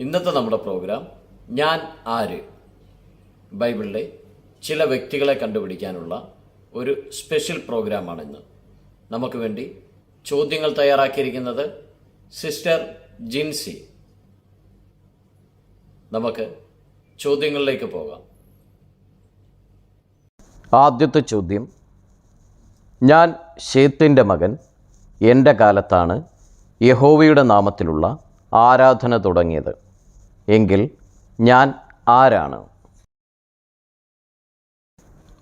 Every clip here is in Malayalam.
ഇന്നത്തെ നമ്മുടെ പ്രോഗ്രാം ഞാൻ ആര്? ബൈബിളിലെ ചില വ്യക്തികളെ കണ്ടുപിടിക്കാനുള്ള ഒരു സ്പെഷ്യൽ പ്രോഗ്രാമാണ് ഇന്ന് നമുക്ക് വേണ്ടി ചോദ്യങ്ങൾ തയ്യാറാക്കിയിരിക്കുന്നത് സിസ്റ്റർ ജിൻസി. നമുക്ക് ചോദ്യങ്ങളിലേക്ക് പോകാം. ആദ്യത്തെ ചോദ്യം ഞാൻ ഷേത്തിന്റെ മകൻ എന്റെ കാലത്താണ് യഹോവയുടെ നാമത്തിലുള്ള ആരാധന തുടങ്ങിയത്. എങ്കിൽ ഞാൻ ആരാണ്?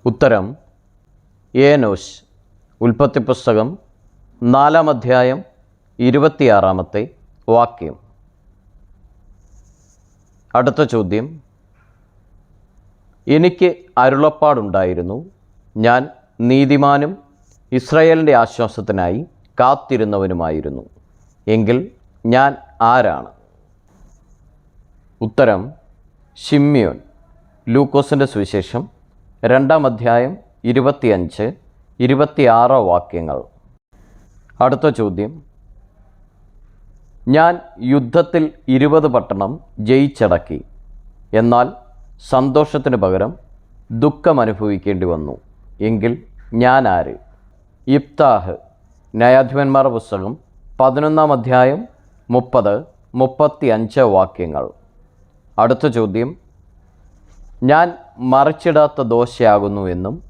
ഉത്തരം ഏനോസ് ഉൽപ്പത്തി പുസ്തകം നാലാം അധ്യായം ഇരുപത്തിയാറാമത്തെ വാക്യം. അടുത്ത ചോദ്യം എനിക്ക് അരുളപ്പാടുണ്ടായിരുന്നു ഞാൻ നീതിമാനും ഇസ്രയേലിന്റെ ആശ്വാസത്തിനായി കാത്തിരുന്നവനുമായിരുന്നു എങ്കിൽ ഞാൻ ആരാണ്? ഉത്തരം ഷിമ്യോൻ ലൂക്കോസിന്റെ സുവിശേഷം രണ്ടാം അധ്യായം ഇരുപത്തിയഞ്ച് ഇരുപത്തിയാറ് വാക്യങ്ങൾ. അടുത്ത ചോദ്യം. ഞാൻ യുദ്ധത്തിൽ ഇരുപത് പട്ടണം ജയിച്ചടക്കി. എന്നാൽ സന്തോഷത്തിന് പകരം ദുഃഖം അനുഭവിക്കേണ്ടി വന്നു. എങ്കിൽ ഞാൻ ആര്? ഇബ്താഹ് ന്യായാധിപന്മാരുടെ പുസ്തകം പതിനൊന്നാം അധ്യായം മുപ്പത് മുപ്പത്തി അഞ്ച് വാക്യങ്ങൾ. അടുത്ത ചോദ്യം. ഞാൻ മറിച്ചിടാത്ത ദോശയാകുന്നു എന്നും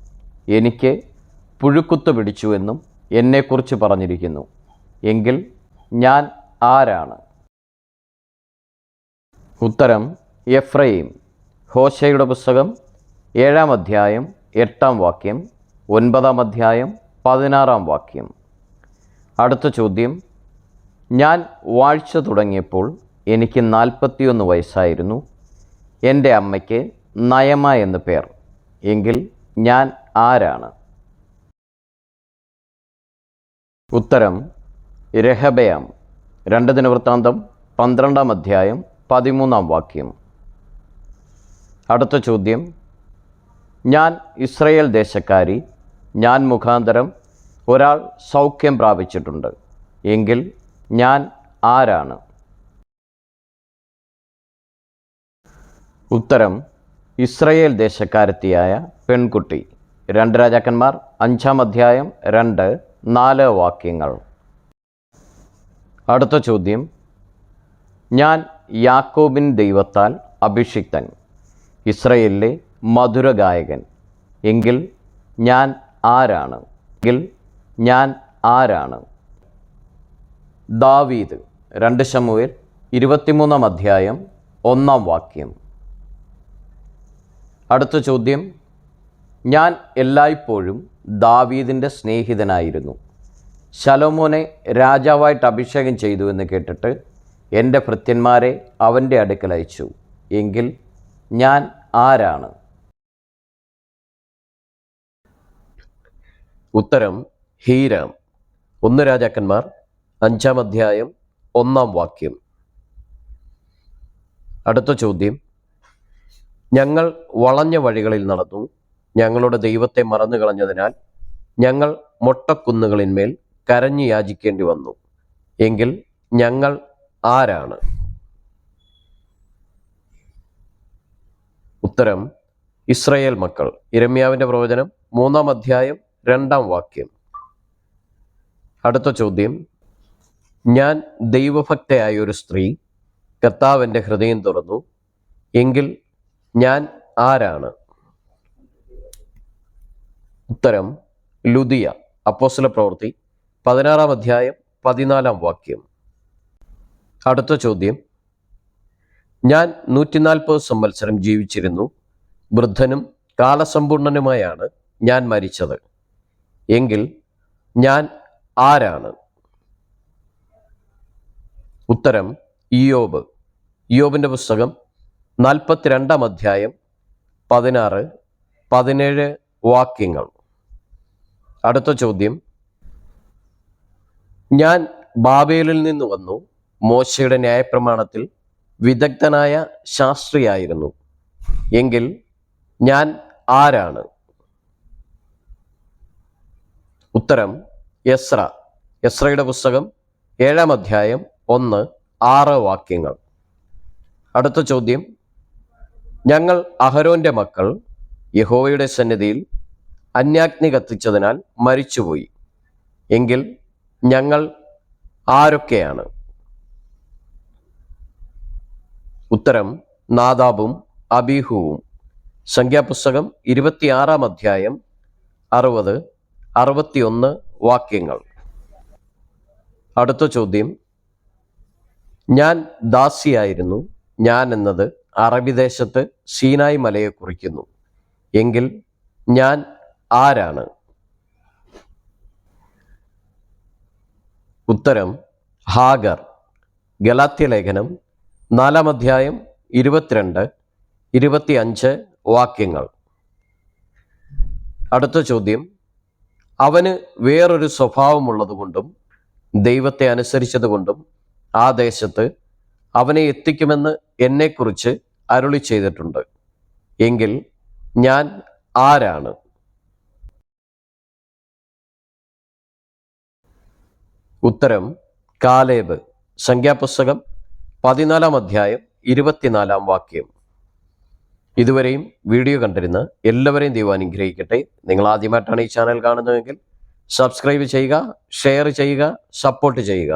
എനിക്ക് പുഴുക്കുത്ത് പിടിച്ചുവെന്നും എന്നെക്കുറിച്ച് പറഞ്ഞിരിക്കുന്നു. എങ്കിൽ ഞാൻ ആരാണ്? ഉത്തരം എഫ്രൈം ഹോശയുടെ പുസ്തകം ഏഴാം അധ്യായം എട്ടാം വാക്യം ഒൻപതാം അധ്യായം പതിനാറാം വാക്യം. അടുത്ത ചോദ്യം. ഞാൻ വാഴ്ച തുടങ്ങിയപ്പോൾ എനിക്ക് നാൽപ്പത്തിയൊന്ന് വയസ്സായിരുന്നു. എന്റെ അമ്മയ്ക്ക് നയമ എന്ന് പേർ. എങ്കിൽ ഞാൻ ആരാണ്? ഉത്തരം രഹബയാം. രണ്ട് ദിനവൃത്താന്തം പന്ത്രണ്ടാം അധ്യായം പതിമൂന്നാം വാക്യം. അടുത്ത ചോദ്യം ഞാൻ ഇസ്രയേൽ ദേശക്കാരി ഞാൻ മുഖാന്തരം ഒരാൾ സൗഖ്യം പ്രാപിച്ചിട്ടുണ്ട്. എങ്കിൽ ഞാൻ ആരാണ്? ഉത്തരം ഇസ്രയേൽ ദേശക്കാരത്തിയായ പെൺകുട്ടി. രണ്ട് രാജാക്കന്മാർ അഞ്ചാം അധ്യായം രണ്ട് നാല് വാക്യങ്ങൾ. അടുത്ത ചോദ്യം. ഞാൻ യാക്കോബിൻ ദൈവത്താൽ അഭിഷിക്തൻ ഇസ്രയേലിലെ മധുരഗായകൻ. എങ്കിൽ ഞാൻ ആരാണ്? എങ്കിൽ ഞാൻ ആരാണ്? ദാവീദ് രണ്ട് ശമുവേൽ ഇരുപത്തിമൂന്നാം അധ്യായം ഒന്നാം വാക്യം. അടുത്ത ചോദ്യം. ഞാൻ എല്ലായ്പ്പോഴും ദാവീദിന്റെ സ്നേഹിതനായിരുന്നു. ശലോമോനെ രാജാവായിട്ട് അഭിഷേകം ചെയ്തു എന്ന് കേട്ടിട്ട് എന്റെ ഭൃത്യന്മാരെ അവന്റെ അടുക്കൽ അയച്ചു. എങ്കിൽ ഞാൻ ആരാണ്? ഉത്തരം ഹീരാം. ഒന്ന് രാജാക്കന്മാർ അഞ്ചാം അധ്യായം ഒന്നാം വാക്യം. അടുത്ത ചോദ്യം. ഞങ്ങൾ വളഞ്ഞ വഴികളിൽ നടന്നു. ഞങ്ങളുടെ ദൈവത്തെ മറന്നു കളഞ്ഞതിനാൽ ഞങ്ങൾ മൊട്ടക്കുന്നുകളിന്മേൽ കരഞ്ഞു യാചിക്കേണ്ടി വന്നു. എങ്കിൽ ഞങ്ങൾ ആരാണ്? ഉത്തരം ഇസ്രയേൽ മക്കൾ. ഇരമ്യാവിന്റെ പ്രവചനം മൂന്നാം അധ്യായം രണ്ടാം വാക്യം. അടുത്ത ചോദ്യം ഞാൻ ദൈവഭക്തയായ ഒരു സ്ത്രീ കർത്താവിന്റെ ഹൃദയം തുറന്നു. എങ്കിൽ ഞാൻ ആരാണ്? ഉത്തരം ലുദിയ അപ്പോസ്തല പ്രവൃത്തി പതിനാറാം അധ്യായം പതിനാലാം വാക്യം. അടുത്ത ചോദ്യം. ഞാൻ നൂറ്റിനാൽപ്പത് സംവത്സരം ജീവിച്ചിരുന്നു. വൃദ്ധനും കാലസമ്പൂർണനുമായാണ് ഞാൻ മരിച്ചത്. എങ്കിൽ ഞാൻ ആരാണ്? ഉത്തരം ഇയോബ് ഇയോബിന്റെ പുസ്തകം നാൽപ്പത്തിരണ്ടാം അധ്യായം പതിനാറ് പതിനേഴ് വാക്യങ്ങൾ. അടുത്ത ചോദ്യം. ഞാൻ ബാബേലിൽ നിന്ന് വന്നു. മോശയുടെ ന്യായപ്രമാണത്തിൽ വിദഗ്ധനായ ശാസ്ത്രിയായിരുന്നു. എങ്കിൽ ഞാൻ ആരാണ്? ഉത്തരം യസ്ര യസ്രയുടെ പുസ്തകം ഏഴാം അധ്യായം ഒന്ന് ആറ് വാക്യങ്ങൾ. അടുത്ത ചോദ്യം. ഞങ്ങൾ അഹരോന്റെ മക്കൾ യഹോവയുടെ സന്നിധിയിൽ അന്യാഗ്നി കത്തിച്ചതിനാൽ മരിച്ചുപോയി. എങ്കിൽ ഞങ്ങൾ ആരൊക്കെയാണ്? ഉത്തരം നാദാബും അബീഹുവും. സംഖ്യാപുസ്തകം ഇരുപത്തിയാറാം അധ്യായം അറുപത് അറുപത്തിയൊന്ന് വാക്യങ്ങൾ. അടുത്ത ചോദ്യം ഞാൻ ദാസിയായിരുന്നു. ഞാൻ എന്നത് അറബി ദേശത്ത് സീനായ് മലയെ കുറിക്കുന്നു. എങ്കിൽ ഞാൻ ആരാണ്? ഉത്തരം ഹാഗർ. ഗലാത്യ ലേഖനം നാലാം അധ്യായം ഇരുപത്തിരണ്ട് ഇരുപത്തിയഞ്ച് വാക്യങ്ങൾ. അടുത്ത ചോദ്യം അവന് വേറൊരു സ്വഭാവമുള്ളതുകൊണ്ടും ദൈവത്തെ അനുസരിച്ചതുകൊണ്ടും ആ ദേശത്ത് അവനെ എത്തിക്കുമെന്ന് എന്നെക്കുറിച്ച് അരുളി ചെയ്തിട്ടുണ്ട്. എങ്കിൽ ഞാൻ ആരാണ്? ഉത്തരം കാലേബ്. സംഖ്യാപുസ്തകം പതിനാലാം അധ്യായം ഇരുപത്തിനാലാം വാക്യം. ഇതുവരെയും വീഡിയോ കണ്ടിരുന്ന എല്ലാവരെയും ദൈവം അനുഗ്രഹിക്കട്ടെ. നിങ്ങൾ ആദ്യമായിട്ടാണ് ഈ ചാനൽ കാണുന്നതെങ്കിൽ സബ്സ്ക്രൈബ് ചെയ്യുക ഷെയർ ചെയ്യുക സപ്പോർട്ട് ചെയ്യുക.